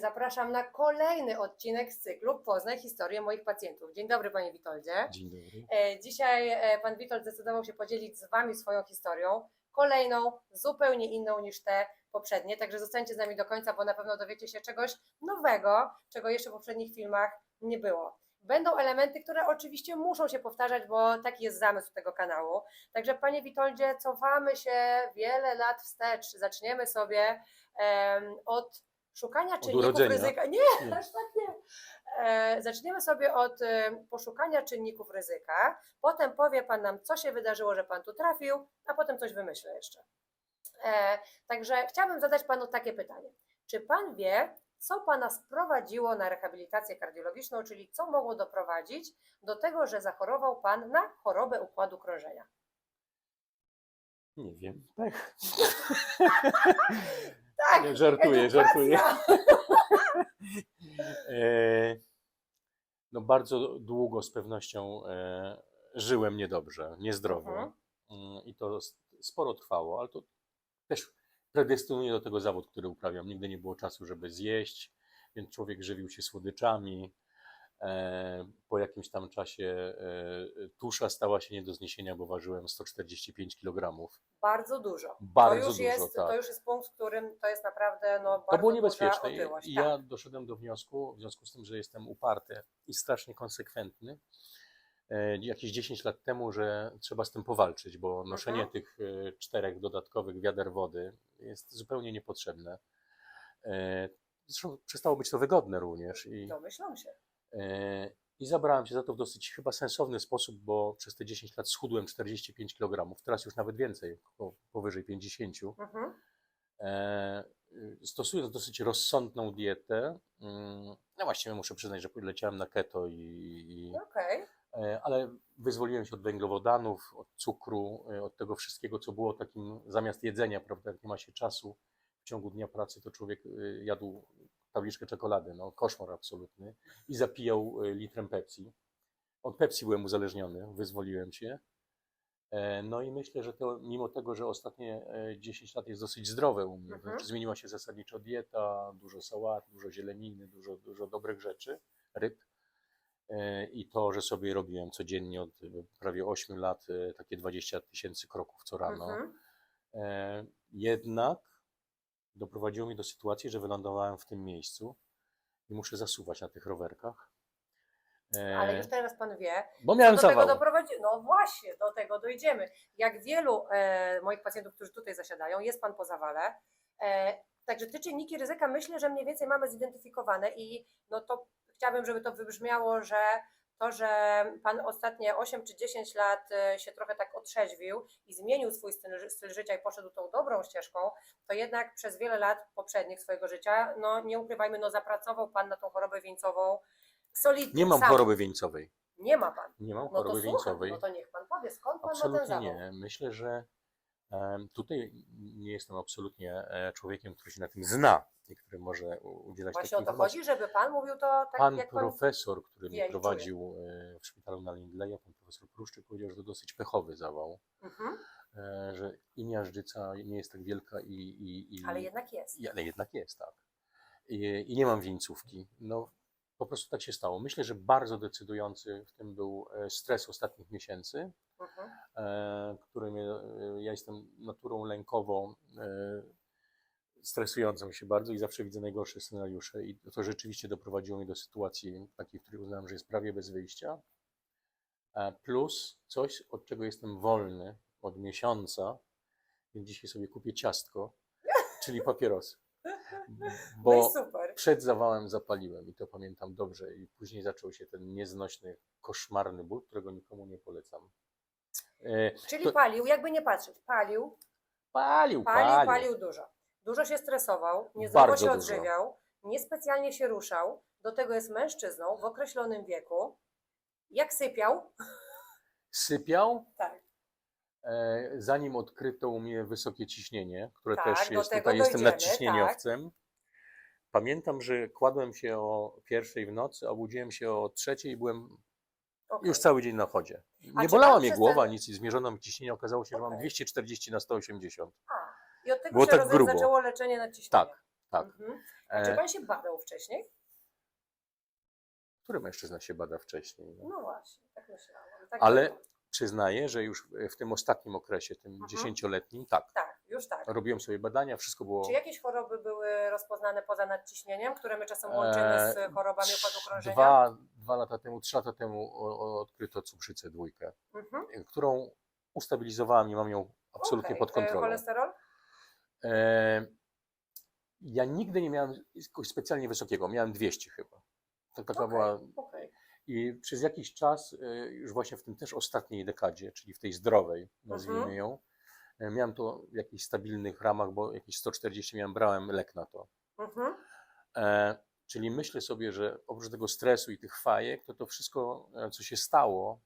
Zapraszam na kolejny odcinek z cyklu Poznaj historię moich pacjentów. Dzień dobry Panie Witoldzie. Dzień dobry. E, Dzisiaj e, Pan Witold zdecydował się podzielić z Wami swoją historią, kolejną, zupełnie inną niż te poprzednie, także zostańcie z nami do końca, bo na pewno dowiecie się czegoś nowego, czego jeszcze w poprzednich filmach nie było. Będą elementy, które oczywiście muszą się powtarzać, bo taki jest zamysł tego kanału. Także Panie Witoldzie, cofamy się wiele lat wstecz. Zaczniemy sobie em, od szukania czynników ryzyka. Nie, Nie. aż tak nie. E, zaczniemy sobie od e, poszukania czynników ryzyka. Potem powie Pan nam, co się wydarzyło, że Pan tu trafił, a potem coś wymyślę jeszcze. E, także chciałabym zadać Panu takie pytanie. Czy Pan wie, co Pana sprowadziło na rehabilitację kardiologiczną, czyli co mogło doprowadzić do tego, że zachorował Pan na chorobę układu krążenia? Nie wiem. Tak, Nie, żartuję, żartuję. E, no bardzo długo z pewnością e, żyłem niedobrze, niezdrowo. Mhm. Mm, I to s- sporo trwało, ale to też predestynuje do tego zawód, który uprawiam. Nigdy nie było czasu, żeby zjeść, więc człowiek żywił się słodyczami. E, Po jakimś tam czasie e, tusza stała się nie do zniesienia, bo ważyłem 145 kg. Bardzo dużo. Bardzo to już dużo, jest, tak. To już jest punkt, w którym to jest naprawdę no, bardzo To było niebezpieczne. Otyłość. i tak. ja doszedłem do wniosku, w związku z tym, że jestem uparty i strasznie konsekwentny, e, jakieś 10 lat temu, że trzeba z tym powalczyć, bo noszenie Mhm. tych czterech dodatkowych wiader wody jest zupełnie niepotrzebne. Zresztą przestało być to wygodne również. I, Domyślam się. E, I zabrałem się za to w dosyć chyba sensowny sposób, bo przez te 10 lat schudłem 45 kg, teraz już nawet więcej, po- powyżej 50. Mhm. E, stosując dosyć rozsądną dietę, mm, no właściwie muszę przyznać, że leciałem na keto, i, Okej. e, ale wyzwoliłem się od węglowodanów, od cukru, od tego wszystkiego, co było takim zamiast jedzenia, prawda, jak nie ma się czasu w ciągu dnia pracy, to człowiek jadł tabliczkę czekolady, no koszmar absolutny i zapijał y, litrem Pepsi. Od Pepsi byłem uzależniony, wyzwoliłem się. E, No i myślę, że to mimo tego, że ostatnie e, 10 lat jest dosyć zdrowe u mnie, Mhm. znaczy zmieniła się zasadniczo dieta, dużo sałat, dużo zieleniny, dużo, dużo dobrych rzeczy, ryb. E, I to, że sobie robiłem codziennie od e, prawie 8 lat e, takie 20 tysięcy kroków co rano, Mhm. e, jednak doprowadziło mnie do sytuacji, że wylądowałem w tym miejscu i muszę zasuwać na tych rowerkach. E, Ale już teraz pan wie, bo miałem do tego zawał. doprowadzi. No właśnie, do tego dojdziemy. Jak wielu e, moich pacjentów, którzy tutaj zasiadają, jest pan po zawale. E, także te czynniki ryzyka myślę, że mniej więcej mamy zidentyfikowane i no to chciałabym, żeby to wybrzmiało, że to, że pan ostatnie 8 czy 10 lat e, się trochę tak otrzeźwił i zmienił swój styl, styl życia i poszedł tą dobrą ścieżką, to jednak przez wiele lat poprzednich swojego życia, no nie ukrywajmy, no zapracował pan na tą chorobę wieńcową solidnie. Nie mam sam. choroby wieńcowej. Nie ma pan. Nie mam No to choroby słucham, wieńcowej. no to niech pan powie, skąd pan ma ten Absolutnie zawał? nie. Myślę, że tutaj nie jestem absolutnie e, człowiekiem, który się na tym zna i który może udzielać Właśnie o to informacji. chodzi, żeby pan mówił to tak, Pan jak profesor, który wie mnie prowadził e, w szpitalu na Lindleya, pan profesor Pruszczyk powiedział, że to dosyć pechowy zawał, Mhm, e, że i miażdżyca nie jest tak wielka i... i, i ale jednak jest. i- ale jednak jest, tak. I, I nie mam wieńcówki. No, po prostu tak się stało. Myślę, że bardzo decydujący w tym był e, stres ostatnich miesięcy, Mhm. e, który mnie, e, ja jestem naturą lękową, e, stresującą się bardzo i zawsze widzę najgorsze scenariusze i to rzeczywiście doprowadziło mnie do sytuacji takiej, w której uznałem, że jest prawie bez wyjścia. Plus coś, od czego jestem wolny od miesiąca, więc dzisiaj sobie kupię ciastko, czyli papierosy. No Bo super. przed zawałem zapaliłem i to pamiętam dobrze i później zaczął się ten nieznośny, koszmarny ból, którego nikomu nie polecam. E, Czyli to- palił, jakby nie patrzeć, palił, Palił, palił, palił. palił dużo. Dużo się stresował, niezdrowo się dużo. odżywiał, niespecjalnie się ruszał, do tego jest mężczyzną w określonym wieku. Jak sypiał? Sypiał, Tak. E, zanim odkryto u mnie wysokie ciśnienie, które Tak, też jest, tutaj jestem nadciśnieniowcem. Pamiętam, że kładłem się o pierwszej w nocy, obudziłem się o trzeciej i byłem Okej. już cały dzień na chodzie. A Nie czy bolała mnie głowa, ten- nic i zmierzono mi ciśnienie. Okazało się, że mam Okej. 240 na 180. A, I od tego Było się tak grubo. zaczęło leczenie nadciśnienia. Tak. tak. Mhm. A czy E, pan się badał wcześniej? który mężczyzna się bada wcześniej? No. No właśnie, tak myślałam. Tak Ale. Przyznaję, że już w tym ostatnim okresie, tym Mhm. dziesięcioletnim, tak, Tak, już tak. robiłem sobie badania, wszystko było... Czy jakieś choroby były rozpoznane poza nadciśnieniem, które my czasem łączymy z E, chorobami układu krążenia? Dwa, dwa lata temu, trzy lata temu odkryto cukrzycę dwójkę, Mhm. którą ustabilizowałem i mam ją absolutnie Okej. pod E, kontrolą. Cholesterol? E, ja nigdy nie miałem specjalnie wysokiego, miałem 200 chyba. Taka Okej, była. okej. I przez jakiś czas, e, już właśnie w tym też ostatniej dekadzie, czyli w tej zdrowej, nazwijmy Mhm. ją, e, miałem to w jakichś stabilnych ramach, bo jakieś 140 miałem, brałem lek na to. Mhm. E, czyli myślę sobie, że oprócz tego stresu i tych fajek, to to wszystko, e, co się stało,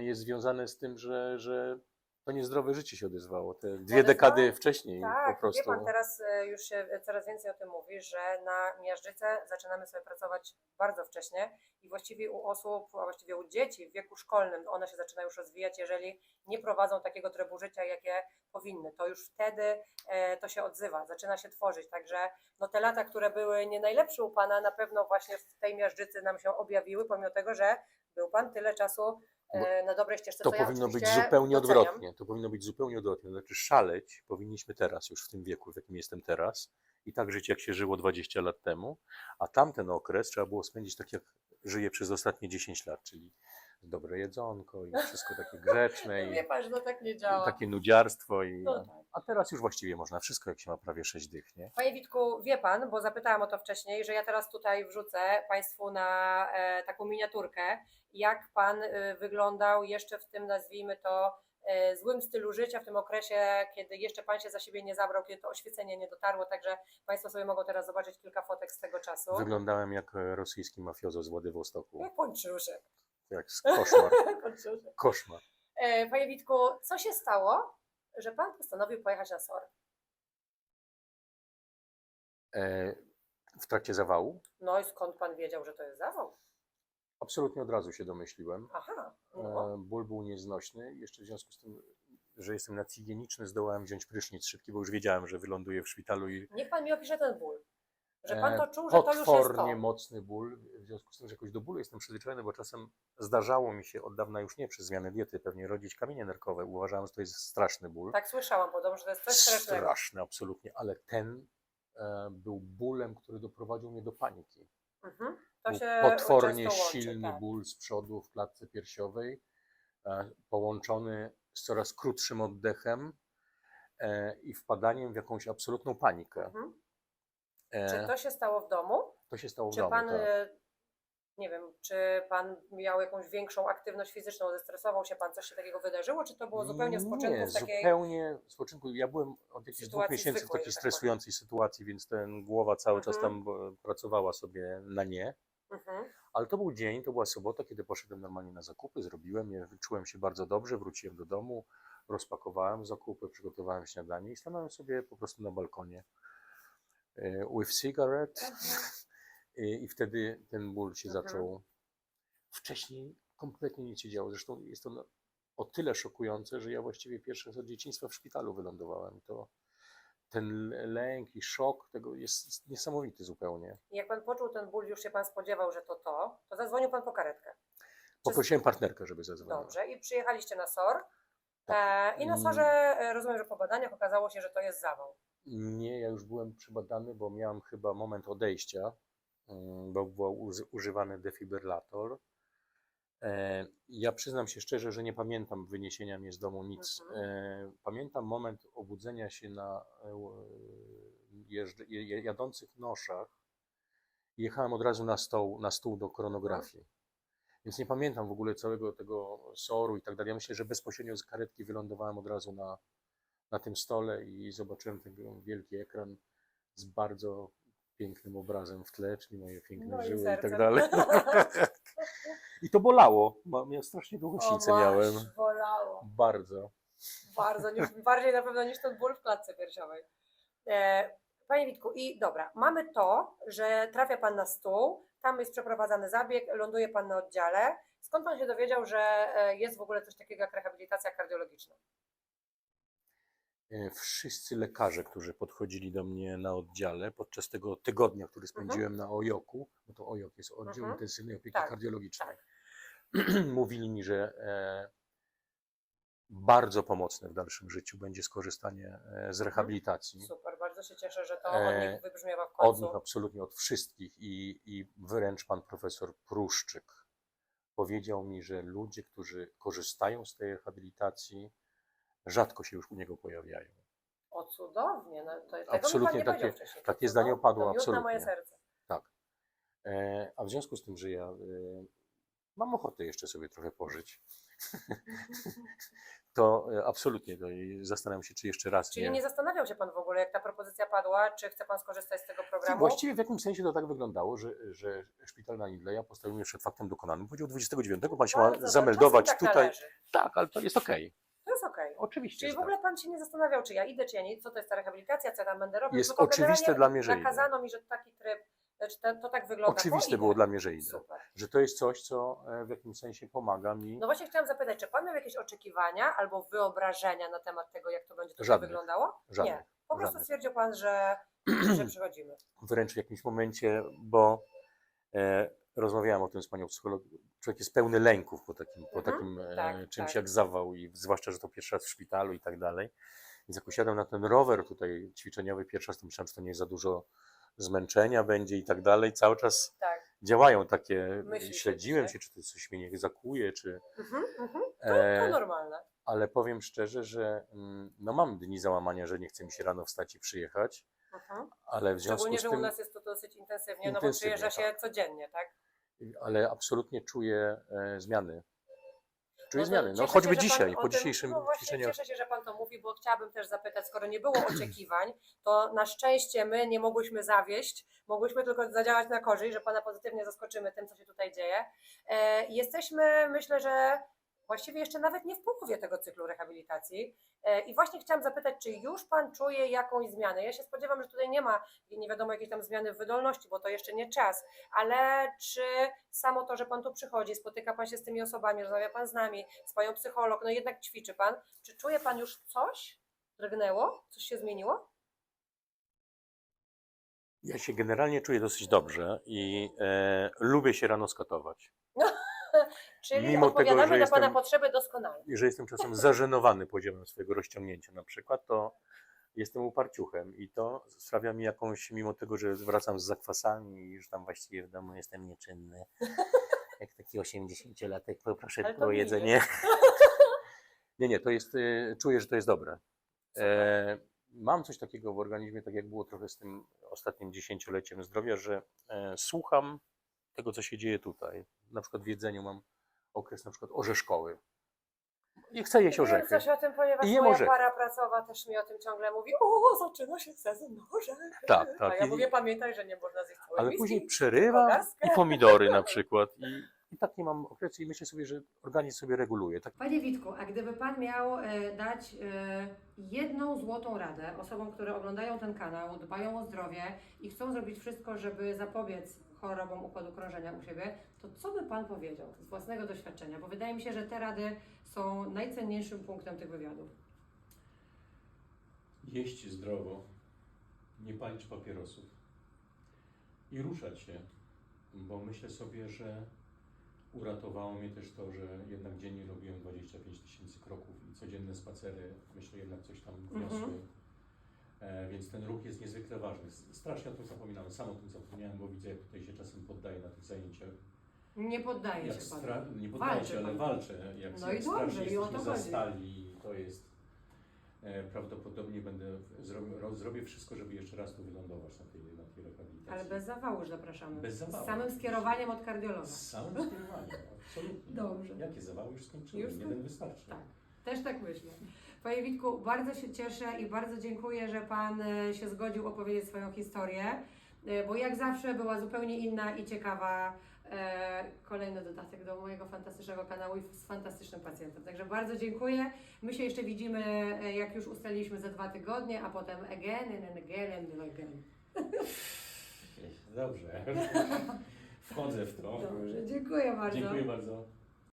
jest związane z tym, że, że to niezdrowe życie się odezwało. Te dwie Odezwało? dekady wcześniej Tak, po prostu. wie pan, teraz e, już się coraz więcej o tym mówi, że na miażdżycę zaczynamy sobie pracować bardzo wcześnie i właściwie u osób, a właściwie u dzieci w wieku szkolnym one się zaczynają już rozwijać, jeżeli nie prowadzą takiego trybu życia, jakie powinny. To już wtedy e, to się odzywa, zaczyna się tworzyć. Także no, te lata, które były nie najlepsze u pana, na pewno właśnie w tej miażdżycy nam się objawiły, pomimo tego, że był pan tyle czasu e, na dobrej ścieżce. To co ja powinno być zupełnie doceniam. odwrotnie. To powinno być zupełnie odwrotnie. To Znaczy szaleć powinniśmy teraz, już w tym wieku, w jakim jestem teraz, i tak żyć, jak się żyło 20 lat temu, a tamten okres trzeba było spędzić tak, jak żyję przez ostatnie 10 lat, czyli dobre jedzonko i wszystko takie grzeczne i, pan, że to tak nie działa. takie nudziarstwo. I, No tak. a teraz już właściwie można wszystko, jak się ma prawie 6 dych, nie? Panie Witku, wie Pan, bo zapytałam o to wcześniej, że ja teraz tutaj wrzucę Państwu na e, taką miniaturkę, jak Pan e, wyglądał jeszcze w tym, nazwijmy to, e, złym stylu życia, w tym okresie, kiedy jeszcze Pan się za siebie nie zabrał, kiedy to oświecenie nie dotarło, także Państwo sobie mogą teraz zobaczyć kilka fotek z tego czasu. Wyglądałem jak e, rosyjski mafiozo z Władywostoku. Jak Pończuszek. Jak koszmar. Pończuszek. Koszmar. E, Panie Witku, co się stało, że Pan postanowił pojechać na SOR? E, w trakcie zawału No i skąd Pan wiedział, że to jest zawał? absolutnie od razu się domyśliłem. Aha, no. E, Ból był nieznośny. Jeszcze w związku z tym, że jestem nadhigieniczny, zdołałem wziąć prysznic szybki, bo już wiedziałem, że wyląduję w szpitalu i Niech Pan mi opisze ten ból. Że Pan e, to czuł, że to już jest to. potwornie mocny ból. W związku z tym, że jakoś do bólu jestem przyzwyczajony, bo czasem zdarzało mi się od dawna już nie przez zmianę diety pewnie rodzić kamienie nerkowe. Uważałem, że to jest straszny ból. Tak słyszałam podobno, że to jest coś strasznego. Straszny, absolutnie, ale ten e, był bólem, który doprowadził mnie do paniki. Mhm. To się potwornie łączy, silny tak. ból z przodu w klatce piersiowej, e, połączony z coraz krótszym oddechem e, i wpadaniem w jakąś absolutną panikę. Mhm. E, Czy to się stało w domu? to się stało w Czy domu. pan, tak. Nie wiem, czy pan miał jakąś większą aktywność fizyczną, zestresował się pan, coś się takiego wydarzyło, czy to było zupełnie w spoczynku Nie, w takiej... zupełnie w spoczynku. Ja byłem od jakichś dwóch sytuacji miesięcy zwykłej, w takiej że tak powiem. stresującej sytuacji, więc ten głowa cały czas Mhm. tam e, pracowała sobie na nie. Mhm. Ale to był dzień, to była sobota, kiedy poszedłem normalnie na zakupy, zrobiłem je, czułem się bardzo dobrze, wróciłem do domu, rozpakowałem zakupy, przygotowałem śniadanie i stanąłem sobie po prostu na balkonie e, with cigarette i, i wtedy ten ból się Mhm. zaczął. Wcześniej kompletnie nic się działo, zresztą jest to o tyle szokujące, że ja właściwie pierwszy raz od dzieciństwa w szpitalu wylądowałem. To ten lęk i szok tego jest niesamowity zupełnie. I jak pan poczuł ten ból, już się pan spodziewał, że to to, to zadzwonił pan po karetkę. Poprosiłem partnerkę, żeby zadzwoniła. Dobrze, i przyjechaliście na SOR. Tak. E, I na Mm. SORze e, rozumiem, że po badaniach okazało się, że to jest zawał. Nie, ja już byłem przebadany, bo miałem chyba moment odejścia, bo był używany defibrylator. E, Ja przyznam się szczerze, że nie pamiętam wyniesienia mnie z domu nic. Mhm. E, Pamiętam moment obudzenia się na e, jadących noszach. Jechałem od razu na, stoł, na stół do koronografii. Więc nie pamiętam w ogóle całego tego soru i tak dalej. Ja myślę, że bezpośrednio z karetki wylądowałem od razu na, na tym stole i zobaczyłem ten wielki ekran z bardzo pięknym obrazem w tle, czyli moje piękne No żyły i tak dalej. I to bolało. bo Ja strasznie długośnicę O, miałem. bolało. Bardzo. Bardzo, niż, bardziej na pewno niż ten ból w klatce piersiowej. E, Panie Witku, i dobra, mamy to, że trafia Pan na stół, tam jest przeprowadzany zabieg, ląduje Pan na oddziale. Skąd Pan się dowiedział, że e, jest w ogóle coś takiego jak rehabilitacja kardiologiczna? E, wszyscy lekarze, którzy podchodzili do mnie na oddziale podczas tego tygodnia, który spędziłem na OJOK-u, bo to OJOK jest oddział Mhm. intensywnej opieki Tak, kardiologicznej, mówili mi, że e, bardzo pomocne w dalszym życiu będzie skorzystanie e, Mhm. z rehabilitacji. Super, bardzo się cieszę, że to od nich wybrzmiewa w Od końcu. nich absolutnie, od wszystkich i, i wręcz pan profesor Pruszczyk powiedział mi, że ludzie, którzy korzystają z tej rehabilitacji, rzadko się już u niego pojawiają. O cudownie, no, to, tego Absolutnie mi pan nie takie- wcześniej. takie zdanie cudownie, padło, to miód na moje absolutnie. serce. Tak. E, a w związku z tym, że ja e, mam ochotę jeszcze sobie trochę pożyć, to e, absolutnie to i zastanawiam się, czy jeszcze raz Czyli nie zastanawiał się pan w ogóle, jak ta propozycja padła, czy chce pan skorzystać z tego programu? Właściwie w jakimś sensie to tak wyglądało, że, że szpital na Nidleja postawił mnie przed faktem dokonanym. Powiedział 29, pan się ma zameldować tak tutaj. należy. Tak, ale to jest okej. To jest okej. Oczywiście. Czyli że w ogóle pan się nie zastanawiał, czy ja idę, czy ja nie, co to jest ta rehabilitacja, co ja tam będę robił. Jest tylko oczywiste generalnie dla mnie, że idę. Nakazano mi, że taki tryb, znaczy to, to tak tak. wygląda. Oczywiste to było idę. dla mnie, że idę. Super. Że to jest coś, co e, w jakimś sensie pomaga mi. No właśnie chciałam zapytać, czy pan miał jakieś oczekiwania albo wyobrażenia na temat tego, jak to będzie tutaj Żadnych. wyglądało? Żadnych. Nie. Po prostu Żadnych. stwierdził pan, że, że przychodzimy. Wręcz w jakimś momencie, bo e, rozmawiałem o tym z panią psycholog. Człowiek jest pełny lęków po takim, po Mhm, takim e, tak, czymś tak. jak zawał i zwłaszcza, że to pierwszy raz w szpitalu i tak dalej. Więc jak usiadłem na ten rower tutaj ćwiczeniowy pierwszy raz, to myślałem, że to nie jest za dużo zmęczenia będzie i tak dalej. Cały czas Tak. Działają takie, Myśli śledziłem się, czy to coś mnie nie zakuje, czy... Mhm, mhm. To, E, to normalne. ale powiem szczerze, że mm, no mam dni załamania, że nie chce mi się rano wstać i przyjechać, Mhm. ale w związku Szczególnie, z że tym... u nas jest to dosyć intensywnie, no bo Intensywnie, przyjeżdża się tak. codziennie, tak? ale absolutnie czuję e, zmiany. To zmiany. No choćby się, dzisiaj, po tym- dzisiejszym no właśnie. Cieszę się, że Pan to mówi, bo chciałabym też zapytać, skoro nie było oczekiwań, to na szczęście my nie mogłyśmy zawieść, mogłyśmy tylko zadziałać na korzyść, że Pana pozytywnie zaskoczymy tym, co się tutaj dzieje. E, Jesteśmy, myślę, że właściwie jeszcze nawet nie w połowie tego cyklu rehabilitacji. E, I właśnie chciałam zapytać, czy już Pan czuje jakąś zmianę? Ja się spodziewam, że tutaj nie ma nie wiadomo jakiejś tam zmiany w wydolności, bo to jeszcze nie czas, ale czy samo to, że Pan tu przychodzi, spotyka Pan się z tymi osobami, rozmawia Pan z nami, z Panią psycholog, no jednak ćwiczy Pan, czy czuje Pan już coś? Drgnęło? Coś się zmieniło? Ja się generalnie czuję dosyć dobrze i e, lubię się rano skatować. Czyli Mimo tego, odpowiadamy że na Pana jestem- potrzeby doskonale. I że jestem czasem zażenowany poziomem swojego rozciągnięcia na przykład, to jestem uparciuchem i to sprawia mi jakąś, mimo tego, że wracam z zakwasami i już tam właściwie w domu jestem nieczynny, jak taki 80-latek, poproszę o jedzenie. Nie, nie, to jest, y, czuję, że to jest dobre. E, mam coś takiego w organizmie, tak jak było trochę z tym ostatnim dziesięcioleciem zdrowia, że e, słucham tego, co się dzieje tutaj. Na przykład w jedzeniu mam okres na przykład orzeszkowy. I chcę jeść Wiem orzechy. coś o tym, ponieważ I jem moja orzechy. para pracowa też mi o tym ciągle mówi, o, zaczyna się sezon na orzechy. Tak, A tak. ja I- mówię, pamiętaj, że nie można zjeść całej Ale miski. później przerywam garstkę. i pomidory na przykład. I, I tak nie mam okresu i myślę sobie, że organizm sobie reguluje. Tak Panie Witku, a gdyby Pan miał e, dać e, jedną złotą radę osobom, które oglądają ten kanał, dbają o zdrowie i chcą zrobić wszystko, żeby zapobiec chorobom układu krążenia u siebie, to co by Pan powiedział z własnego doświadczenia? Bo wydaje mi się, że te rady są najcenniejszym punktem tych wywiadów. jeść zdrowo, nie palić papierosów i ruszać się, bo myślę sobie, że uratowało mnie też to, że jednak dziennie robiłem 25 tysięcy kroków i codzienne spacery, myślę, jednak coś tam wniosły. Mhm. E, więc ten ruch jest niezwykle ważny. Strasznie o tym zapominałem, sam o tym zapomniałem, bo widzę, jak tutaj się czasem poddaję na tych zajęciach. Nie poddaje Jak się stra- nie poddaję Walczy się, ale pan. walczę. Jak, No i dobrze, strasznie i o to chodzi. zastali, to jest prawdopodobnie będę zrobię, ro, zrobię wszystko, żeby jeszcze raz tu wylądować na tej, na tej rehabilitacji. Ale bez zawału już zapraszamy. Bez zawału. Z samym skierowaniem od kardiologa. Z samym skierowaniem, absolutnie. Dobrze. Jakie zawały już skończyły? Już Jeden wystarczy. Tak, też tak myślę. Panie Witku, bardzo się cieszę i bardzo dziękuję, że Pan e, się zgodził opowiedzieć swoją historię, e, bo jak zawsze była zupełnie inna i ciekawa. E, Kolejny dodatek do mojego fantastycznego kanału i z fantastycznym pacjentem. Także bardzo dziękuję. My się jeszcze widzimy, e, jak już ustaliliśmy, za dwa tygodnie, a potem again and again and again. Dobrze. Wchodzę w to. Dobrze, dziękuję bardzo. Dziękuję bardzo.